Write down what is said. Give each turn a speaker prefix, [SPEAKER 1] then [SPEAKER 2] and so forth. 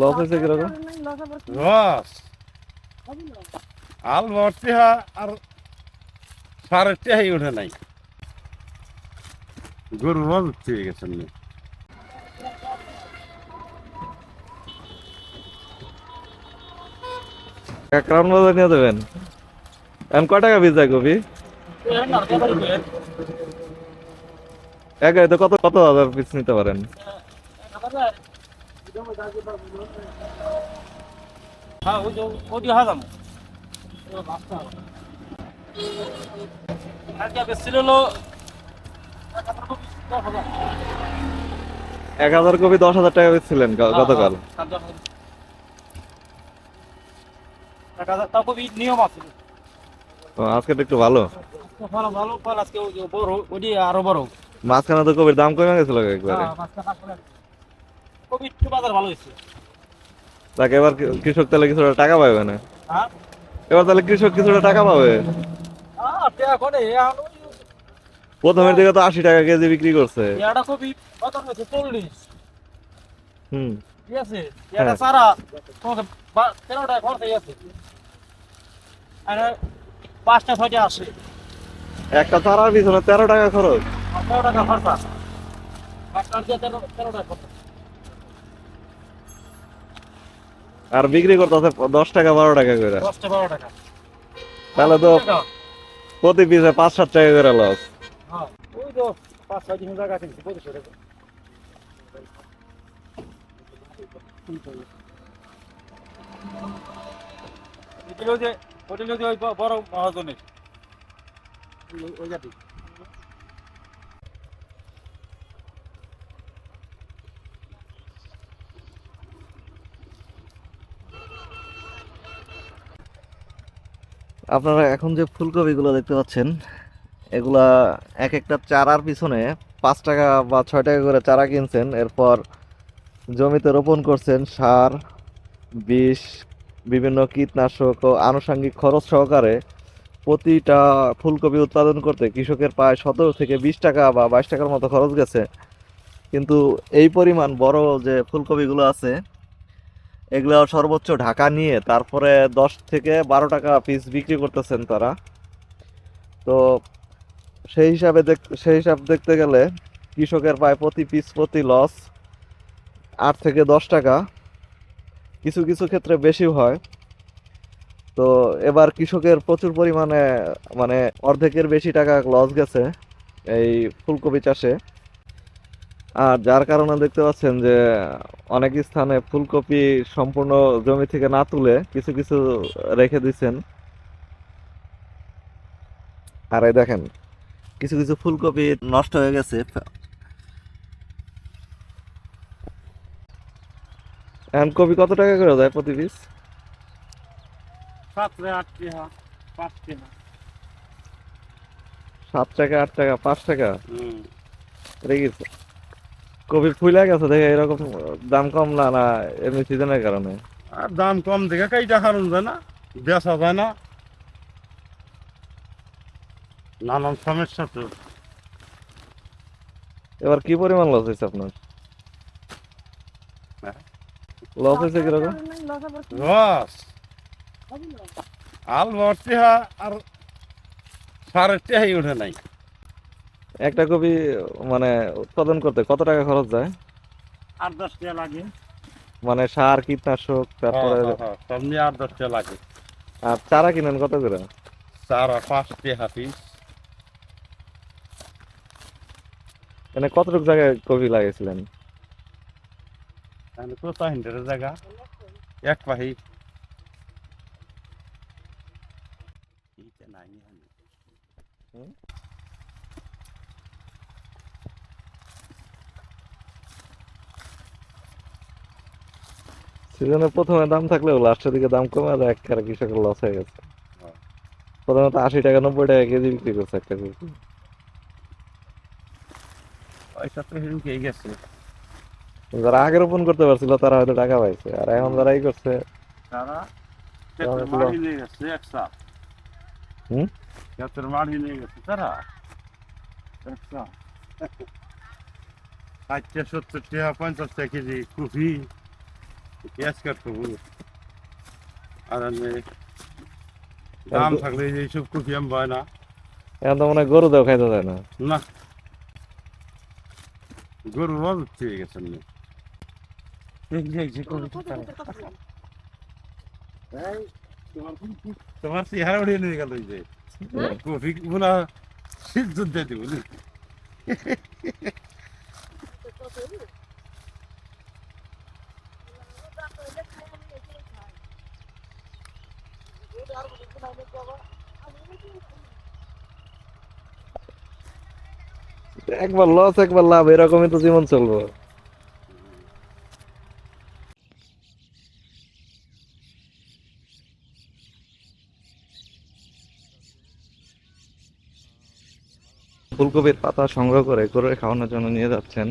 [SPEAKER 1] Loss হয়েছে কীরকম
[SPEAKER 2] রস আল ভর্তি আর সারের টেহাই ওঠে নাই। গরু রস উঠতে গেছেন
[SPEAKER 1] নিয়ে দেবেন এখন কয় টাকা বীজ যায় কবি এক গাড়িতে কত কত হাজার পিস নিতে পারেন?
[SPEAKER 3] হ্যাঁ ওই যে হাজাম
[SPEAKER 1] এক হাজার কপি দশ হাজার টাকা বেচছিলেন গ- গতকাল।
[SPEAKER 3] তাও খুবই নিয়ম আছে।
[SPEAKER 1] আজকে তো একটু ভালো।
[SPEAKER 3] ভালো ভালো ফল আজকে বড় আরও বড়।
[SPEAKER 1] মাঝখানে তো কবির দাম কমে গেছিল একবারে।
[SPEAKER 3] কবি একটু বাজার ভালো হয়েছে।
[SPEAKER 1] তাকে এবার কৃষক তাহলে কিছুটা টাকা পাবে না?
[SPEAKER 3] হ্যাঁ?
[SPEAKER 1] এবার তাহলে কৃষক কিছুটা টাকা পাবে? প্রথমের দিকে তো আশি টাকা কেজি বিক্রি করছে।
[SPEAKER 3] এটা কবি কত হয়েছে চল্লিশ।
[SPEAKER 1] হুম।
[SPEAKER 3] ঠিক আছে? এটা সারা তোমাকে তেরো টাকা খরচ হয়ে আর পাঁচটা ছয়টা আসে
[SPEAKER 1] একটা চারার পিছনে তেরো টাকা খরচ।
[SPEAKER 3] তেরো টাকা খরচা। তেরো টাকা খরচা।
[SPEAKER 1] আর বিক্রি করতেছে দশ টাকা বারো টাকা করে। তাহলে তো প্রতি পিসে পাঁচ সাত টাকা করে লস
[SPEAKER 3] হ্যাঁ, ওই তো পাঁচ ছয় দিন জায়গা কিনছি পঁচিশশো টাকা এগুলো যে হোটেলে যে ওই ব- বড় মহাজনের ওই- ওই জাতি
[SPEAKER 1] আপনারা এখন যে ফুলকপিগুলো দেখতে পাচ্ছেন, এগুলা এক একটা চারার পিছনে পাঁচ টাকা বা ছয় টাকা করে চারা কিনছেন, এরপর জমিতে রোপণ করছেন, সার, বিষ, বিভিন্ন কীটনাশক ও আনুষঙ্গিক খরচ সহকারে প্রতিটা ফুলকপি উৎপাদন করতে কৃষকের প্রায় সতেরো থেকে বিশ টাকা বা বাইশ টাকার মতো খরচ গেছে। কিন্তু এই পরিমাণ বড় যে ফুলকপিগুলো আছে এগুলো সর্বোচ্চ ঢাকা নিয়ে তারপরে দশ থেকে বারো টাকা পিস বিক্রি করতেছেন তারা। তো সেই হিসাবে দেখ, সেই হিসাব দেখতে গেলে কৃষকের প্রায় প্রতি পিস প্রতি লস আট থেকে দশ টাকা। কিছু কিছু ক্ষেত্রে বেশি হয়। তো এবার কৃষকের প্রচুর পরিমাণে মানে অর্ধেকের বেশি টাকা লস গেছে এই ফুলকপি চাষে। আর যার কারণে দেখতে পাচ্ছেন যে অনেক স্থানে ফুলকপি সম্পূর্ণ জমি থেকে না তুলে কিছু কিছু রেখে দিচ্ছেন। আর এই দেখেন কিছু কিছু ফুলকপি নষ্ট হয়ে গেছে। এখন কপি কত টাকা করে দেয় প্রতি পিস
[SPEAKER 3] সাত টাকা আট টাকা পাঁচ টাকা।
[SPEAKER 1] সাত টাকা আট টাকা পাঁচ টাকা?
[SPEAKER 2] হুম।
[SPEAKER 1] রেগেছে কপি ফুলে গেছে দেখে এরকম দাম কম না না এমনি সিজনের কারণে।
[SPEAKER 2] আর দাম কম দেখে কাইটা হারুন যায় না বেচা যায় না। নানান সমস্যা তো।
[SPEAKER 1] এবার কি পরিমাণ লস হয়েছে আপনার?
[SPEAKER 2] হ্যাঁ।
[SPEAKER 1] লস হয়েছে কীরকম?
[SPEAKER 2] রস আল ভর্তি হা আর সারের টেহাই ওঠে নাই।
[SPEAKER 1] একটা কপি মানে উৎপাদন করতে কত টাকা খরচ যায়?
[SPEAKER 3] আট দশ টাকা লাগে।
[SPEAKER 1] মানে সার কীটনাশক তারপরে
[SPEAKER 2] হ্যাঁ, হ্যাঁ, সব নিয়ে আট দশটা লাগে।
[SPEAKER 1] আর চারা কিনেন কত করে?
[SPEAKER 2] চারা পাঁচ টেহা পিস।
[SPEAKER 1] মানে কতটুকু জায়গায় কপি লাগিয়েছিলেন?
[SPEAKER 2] কোথায় জায়গা। এক পাহি।
[SPEAKER 1] সিজনের প্রথমে দাম থাকলেও লাস্টের দিকে দাম কমে যায় একটা কৃষকের লস হয়ে গেছে।
[SPEAKER 2] হ্যাঁ।
[SPEAKER 1] প্রথমে তো আশি টাকা নব্বই টাকা কেজি বিক্রি করছে একটা কপি
[SPEAKER 2] পয়সা তো হিরুকে গেছে।
[SPEAKER 1] যারা আগে রোপণ করতে পারছিল তারা হয়তো টাকা পাইছে। আর এখন যারা এই করছে
[SPEAKER 2] তারা
[SPEAKER 1] তাহলে
[SPEAKER 2] ক্ষেতের
[SPEAKER 1] তো-
[SPEAKER 2] মাড়ি নিয়ে গেছে একসা
[SPEAKER 1] হুম?
[SPEAKER 2] ক্ষেতের মাড়ি নিয়ে গেছে তারা। একসা ষাট সত্তর টাকা পঞ্চাশ টাকা কেজি কফি গ্যাস কাট করব আর দাম থাকলে এইসব কফি আমি পাই না।
[SPEAKER 1] এখন তো মনে হয় গরু দেও খাইতে যায় না।
[SPEAKER 2] না। গরু রোজ থেকে গেছে তোমার চেহারা উড়িয়ে নিয়ে গেল যে। কফি গুলা সিদ্ধ দিয়ে দিব।
[SPEAKER 1] একবার লস একবার লাভ, এরকমই তো জীবন চলবো। ফুলকপির পাতা সংগ্রহ করে গরুর খাওয়ানোর জন্য নিয়ে যাচ্ছেন।